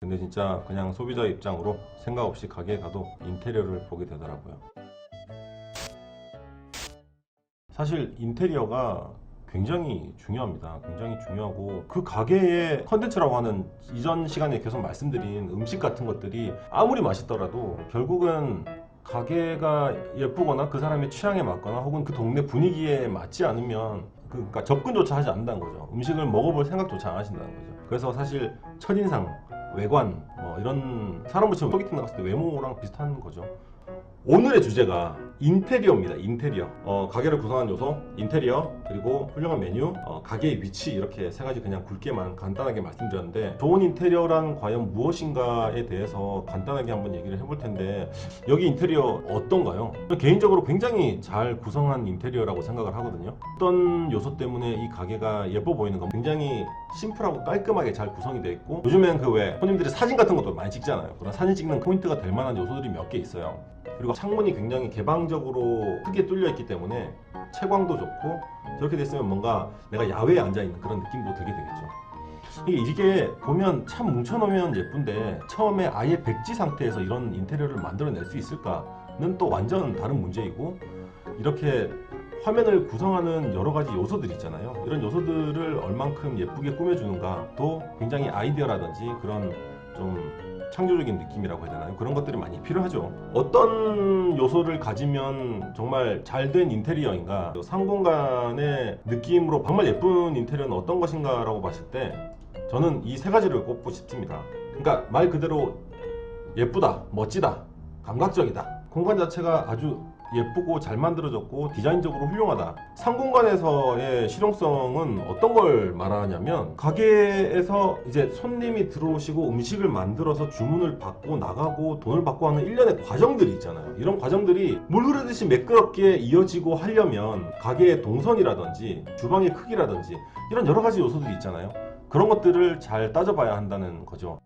근데 진짜 그냥 소비자 입장으로 생각 없이 가게에 가도 인테리어를 보게 되더라고요. 사실 인테리어가 굉장히 중요합니다. 굉장히 중요하고 그 가게의 컨텐츠라고 하는 이전 시간에 계속 말씀드린 음식 같은 것들이 아무리 맛있더라도 결국은 가게가 예쁘거나 그 사람의 취향에 맞거나 혹은 그 동네 분위기에 맞지 않으면 그- 그러니까 접근조차 하지 않는다는 거죠. 음식을 먹어볼 생각조차 안 하신다는 거죠. 그래서 사실 첫인상, 외관 뭐 이런 사람 붙이면 소개팅 나갔을 때 외모랑 비슷한 거죠. 오늘의 주제가 인테리어입니다. 인테리어. 어, 가게를 구성하는 요소, 인테리어, 그리고 훌륭한 메뉴, 어, 가게의 위치 이렇게 세 가지 그냥 굵게만 간단하게 말씀드렸는데 좋은 인테리어란 과연 무엇인가에 대해서 간단하게 한번 얘기를 해볼 텐데 여기 인테리어 어떤가요? 개인적으로 굉장히 잘 구성한 인테리어라고 생각을 하거든요. 어떤 요소 때문에 이 가게가 예뻐 보이는 건 굉장히 심플하고 깔끔하게 잘 구성이 되어 있고 요즘엔 그 왜 손님들이 사진 같은 것도 많이 찍잖아요. 그런 사진 찍는 포인트가 될 만한 요소들이 몇 개 있어요. 그리고 창문이 굉장히 개방적으로 크게 뚫려 있기 때문에 채광도 좋고 저렇게 됐으면 뭔가 내가 야외에 앉아 있는 그런 느낌도 들게 되겠죠. 이게 보면 참 뭉쳐놓으면 예쁜데 처음에 아예 백지 상태에서 이런 인테리어를 만들어낼 수 있을까는 또 완전 다른 문제이고 이렇게 화면을 구성하는 여러 가지 요소들이 있잖아요. 이런 요소들을 얼만큼 예쁘게 꾸며주는가도 굉장히 아이디어라든지 그런 좀 창조적인 느낌이라고 해야 되나요? 그런 것들이 많이 필요하죠. 어떤 요소를 가지면 정말 잘 된 인테리어인가? 상공간의 느낌으로 정말 예쁜 인테리어는 어떤 것인가 라고 봤을 때 저는 이 세 가지를 꼽고 싶습니다. 그러니까 말 그대로 예쁘다, 멋지다, 감각적이다. 공간 자체가 아주 예쁘고 잘 만들어졌고 디자인적으로 훌륭하다. 상공간에서의 실용성은 어떤 걸 말하냐면 가게에서 이제 손님이 들어오시고 음식을 만들어서 주문을 받고 나가고 돈을 받고 하는 일련의 과정들이 있잖아요. 이런 과정들이 물 흐르듯이 매끄럽게 이어지고 하려면 가게의 동선이라든지 주방의 크기라든지 이런 여러 가지 요소들이 있잖아요. 그런 것들을 잘 따져봐야 한다는 거죠.